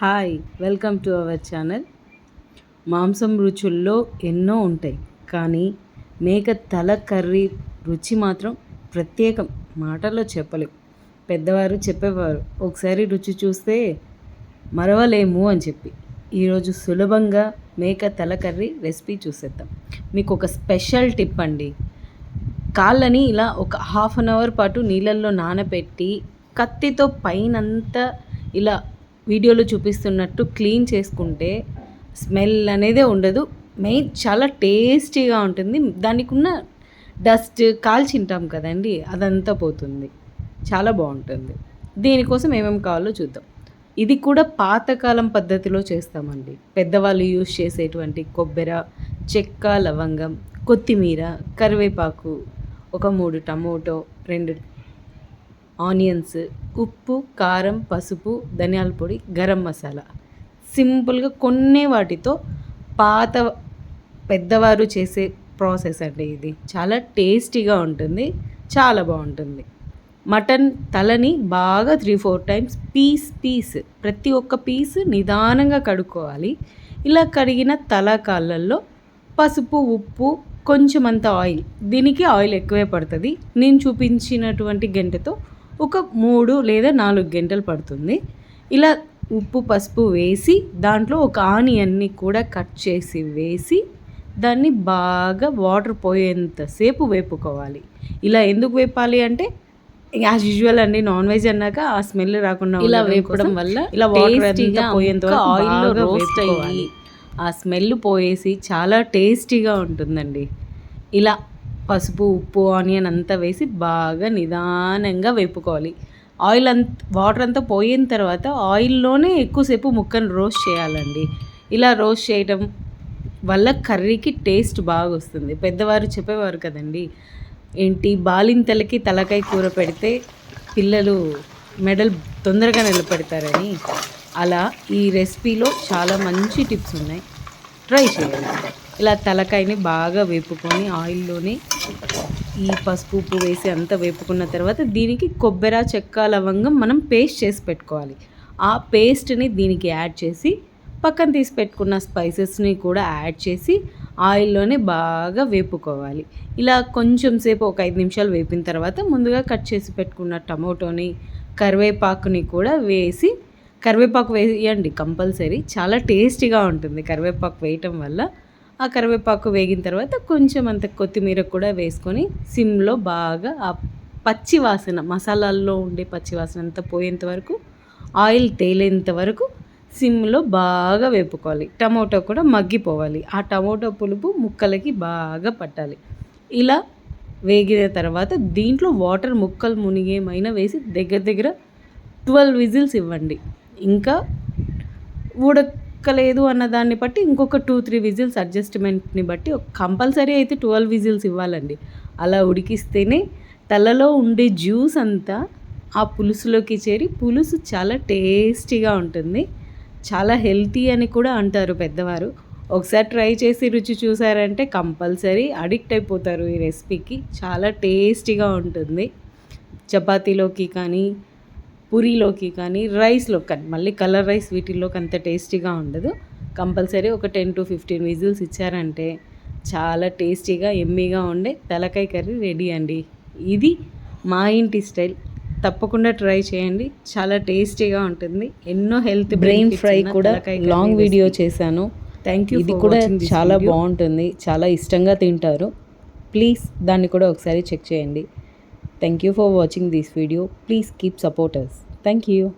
Hi welcome to our channel. మాంసం రుచుల్లో ఎన్నో ఉంటాయి కానీ మేక తల కర్రీ రుచి మాత్రం ప్రత్యేకం మాటల్లో చెప్పలేం. పెద్దవారు చెప్పేవారు ఒకసారి రుచి చూస్తే మరవలేము అని చెప్పి. ఈరోజు సులభంగా మేక తల కర్రీ రెసిపీ చూసేద్దాం. మీకు ఒక స్పెషల్ టిప్ అండి. కాళ్ళని ఇలా ఒక హాఫ్ అన్ అవర్ పాటు నీళ్ళల్లో నానబెట్టి కత్తితో పైనంతా ఇలా వీడియోలో చూపిస్తున్నట్టు క్లీన్ చేసుకుంటే స్మెల్ అనేదే ఉండదు. మెయిన్ చాలా టేస్టీగా ఉంటుంది. దానికి ఉన్న డస్ట్ కాల్చింటాం కదండి అదంతా పోతుంది. చాలా బాగుంటుంది. దీనికోసం ఏమేమి కావాలో చూద్దాం. ఇది కూడా పాతకాలం పద్ధతిలో చేస్తామండి. పెద్దవాళ్ళు యూజ్ చేసేటువంటి కొబ్బరి చెక్క లవంగం కొత్తిమీర కరివేపాకు ఒక మూడు టమోటో రెండు ఆనియన్స్ ఉప్పు కారం పసుపు ధనియాల పొడి గరం మసాలా. సింపుల్గా కొన్ని వాటితో పాత పెద్దవారు చేసే ప్రాసెస్ అండి ఇది. చాలా టేస్టీగా ఉంటుంది చాలా బాగుంటుంది. మటన్ తలని బాగా three four times piece piece ప్రతి ఒక్క పీస్ నిదానంగా కడుక్కోవాలి. ఇలా కడిగిన తల కాళ్ళల్లో పసుపు ఉప్పు కొంచెం అంత ఆయిల్ దీనికి ఆయిల్ ఎక్కువే పడుతుంది. నేను చూపించినటువంటి గంటతో ఒక మూడు లేదా నాలుగు గంటలు పడుతుంది. ఇలా ఉప్పు పసుపు వేసి దాంట్లో ఒక ఆనియన్ని కూడా కట్ చేసి వేసి దాన్ని బాగా వాటర్ పోయేంతసేపు వేపుకోవాలి. ఇలా ఎందుకు వేపాలి అంటే యాజ్ యూజువల్ అండి నాన్ వెజ్ అన్నాక ఆ స్మెల్ రాకుండా ఇలా వేపడం వల్ల ఇలా వాటర్ పోయేంత ఆయిల్లో రోస్ట్ అయ్యి ఆ స్మెల్ పోయేసి చాలా టేస్టీగా ఉంటుందండి. ఇలా పసుపు ఉప్పు ఆనియన్ అంతా వేసి బాగా నిదానంగా వేపుకోవాలి. ఆయిల్ అంత వాటర్ అంతా పోయిన తర్వాత ఆయిల్లోనే ఎక్కువసేపు ముక్కను రోస్ట్ చేయాలండి. ఇలా రోస్ట్ చేయడం వల్ల కర్రీకి టేస్ట్ బాగా వస్తుంది. పెద్దవారు చెప్పేవారు కదండి ఏంటి బాలింతలకి తలకాయ కూర పెడితే పిల్లలు మెడల్ తొందరగా నిలబెడతారని? అలా ఈ రెసిపీలో చాలా మంచి టిప్స్ ఉన్నాయి. ట్రై చేయాలి ఇలా తలకాయని బాగా వేపుకొని ఆయిల్లోనే ఈ పసుపు ఉప్పు వేసి అంతా వేపుకున్న తర్వాత దీనికి కొబ్బరి చెక్క లవంగం మనం పేస్ట్ చేసి పెట్టుకోవాలి. ఆ పేస్ట్ని దీనికి యాడ్ చేసి పక్కన తీసి పెట్టుకున్న స్పైసెస్ని కూడా యాడ్ చేసి ఆయిల్లోనే బాగా వేపుకోవాలి. ఇలా కొంచెం సేపు ఒక ఐదు నిమిషాలు వేపిన తర్వాత ముందుగా కట్ చేసి పెట్టుకున్న టమోటోని కరివేపాకుని కూడా వేసి కరివేపాకు వేయండి కంపల్సరీ. చాలా టేస్టీగా ఉంటుంది కరివేపాకు వేయటం వల్ల. ఆ కరివేపాకు వేగిన తర్వాత కొంచెం అంత కొత్తిమీర కూడా వేసుకొని సిమ్లో బాగా ఆ పచ్చి వాసన మసాలాల్లో ఉండే పచ్చి వాసన అంతా పోయేంత వరకు ఆయిల్ తేలేంత వరకు సిమ్లో బాగా వేపుకోవాలి. టమోటో కూడా మగ్గిపోవాలి. ఆ టమోటో పులుపు ముక్కలకి బాగా పట్టాలి. ఇలా వేగిన తర్వాత దీంట్లో వాటర్ ముక్కలు మునిగేమైనా వేసి దగ్గర దగ్గర ట్వెల్వ్ విజిల్స్ ఇవ్వండి. ఇంకా ఉడక ఎక్కలేదు అన్న దాన్ని బట్టి ఇంకొక టూ త్రీ విజిల్స్ అడ్జస్ట్మెంట్ని బట్టి కంపల్సరీ అయితే ట్వెల్వ్ విజిల్స్ ఇవ్వాలండి. అలా ఉడికిస్తేనే తలలో ఉండే జ్యూస్ అంతా ఆ పులుసులోకి చేరి పులుసు చాలా టేస్టీగా ఉంటుంది. చాలా హెల్తీ అని కూడా అంటారు పెద్దవారు. ఒకసారి ట్రై చేసి రుచి చూసారంటే కంపల్సరీ అడిక్ట్ అయిపోతారు ఈ రెసిపీకి. చాలా టేస్టీగా ఉంటుంది. చపాతీలోకి కానీ పూరీలోకి కానీ రైస్లో కానీ మళ్ళీ కలర్ రైస్ వీటిల్లోకి అంత టేస్టీగా ఉండదు. కంపల్సరీ ఒక టెన్ టు ఫిఫ్టీన్ విజిల్స్ ఇచ్చారంటే చాలా టేస్టీగా ఎమ్మీగా ఉండే తలకాయ కర్రీ రెడీ అండి. ఇది మా ఇంటి స్టైల్. తప్పకుండా ట్రై చేయండి. చాలా టేస్టీగా ఉంటుంది. ఎన్నో హెల్త్ బ్రెయిన్ ఫ్రై కూడా లాంగ్ వీడియో చేశాను. థ్యాంక్ యూ ఇది కూడా చాలా బాగుంటుంది. చాలా ఇష్టంగా తింటారు. ప్లీజ్ దాన్ని కూడా ఒకసారి చెక్ చేయండి. Thank you for watching this video. Please keep support us. Thank you.